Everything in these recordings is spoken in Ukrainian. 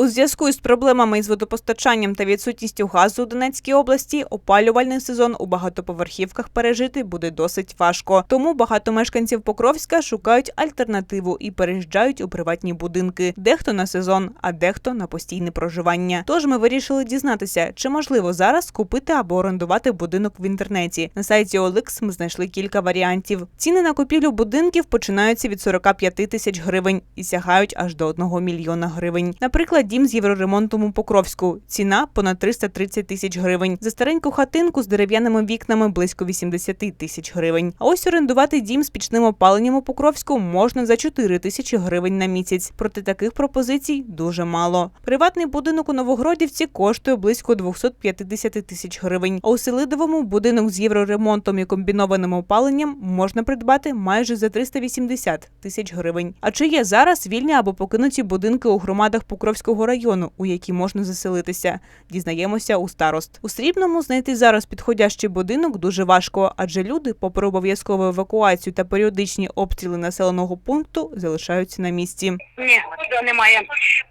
У зв'язку із проблемами із водопостачанням та відсутністю газу у Донецькій області опалювальний сезон у багатоповерхівках пережити буде досить важко. Тому багато мешканців Покровська шукають альтернативу і переїжджають у приватні будинки. Дехто на сезон, а дехто на постійне проживання. Тож ми вирішили дізнатися, чи можливо зараз купити або орендувати будинок в інтернеті. На сайті OLX ми знайшли кілька варіантів. Ціни на купівлю будинків починаються від 45 тисяч гривень і сягають аж до 1 мільйона гривень. Наприклад, дім з євроремонтом у Покровську. Ціна понад 330 тисяч гривень. За стареньку хатинку з дерев'яними вікнами близько 80 тисяч гривень. А ось орендувати дім з пічним опаленням у Покровську можна за 4 тисячі гривень на місяць. Проте таких пропозицій дуже мало. Приватний будинок у Новогродівці коштує близько 250 тисяч гривень. А у Селидовому будинок з євроремонтом і комбінованим опаленням можна придбати майже за 380 тисяч гривень. А чи є зараз вільні або покинуті будинки у громадах Покровського району, у які можна заселитися? Дізнаємося у старост. У Срібному знайти зараз підходящий будинок дуже важко, адже люди, попри обов'язкову евакуацію та періодичні обстріли населеного пункту, залишаються на місці. Ні, немає.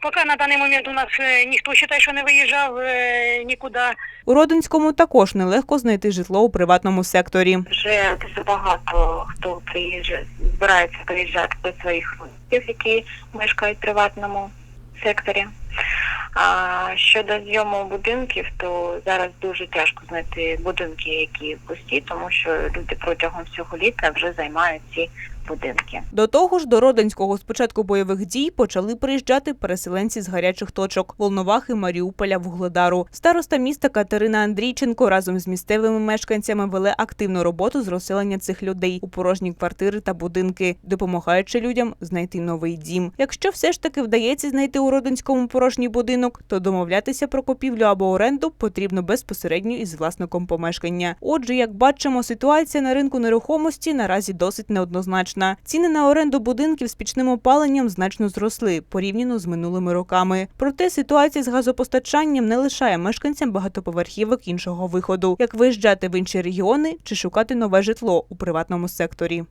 Поки на даний момент у нас е, ніхто вважає, що не виїжджав е, нікуди. У Родинському також нелегко знайти житло у приватному секторі. Вже дуже багато хто приїжджає, збирається приїжджати до своїх родичів, які мешкають в приватному секторі. А щодо зйому будинків, то зараз дуже тяжко знайти будинки, які пусті, тому що люди протягом всього літа вже займають ці будинки. До того ж, до Родинського з початку бойових дій почали приїжджати переселенці з гарячих точок Волновахи, Маріуполя, Вугледару. Староста міста Катерина Андрійченко разом з місцевими мешканцями вели активну роботу з розселення цих людей у порожні квартири та будинки, допомагаючи людям знайти новий дім. Якщо все ж таки вдається знайти у Родинському порожній будинок, то домовлятися про купівлю або оренду потрібно безпосередньо із власником помешкання. Отже, як бачимо, ситуація на ринку нерухомості наразі досить неоднозначна. Ціни на оренду будинків з пічним опаленням значно зросли порівняно з минулими роками. Проте ситуація з газопостачанням не лишає мешканцям багатоповерхівок іншого виходу, як виїжджати в інші регіони чи шукати нове житло у приватному секторі.